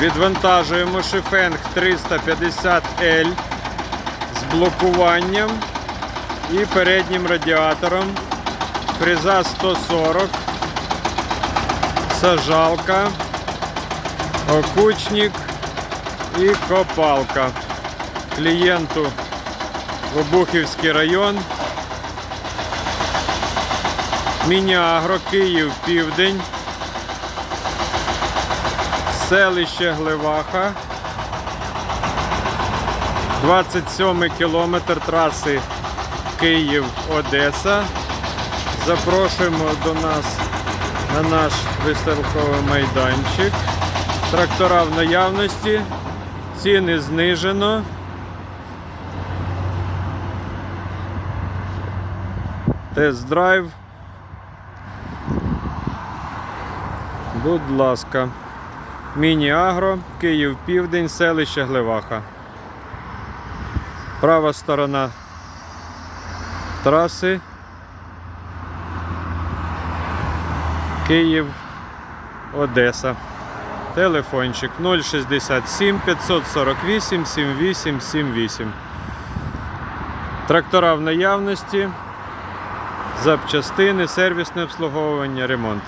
Відвантажуємо шифенг 350L з блокуванням і переднім радіатором. Фреза 140, сажалка, окучник і копалка. Клієнту Обухівський район. Міні-Агро, Київ, Південь. Селище Гливаха. 27 кілометр траси Київ-Одеса. Запрошуємо до нас на наш виставковий майданчик. Трактора в наявності. Ціни знижено. Тест-драйв. Будь ласка. Міні-агро, Київ Південь, селище Гливаха. Права сторона траси. Київ, Одеса. Телефончик 067 548 7878. Трактора в наявності. Запчастини, сервісне обслуговування, ремонт.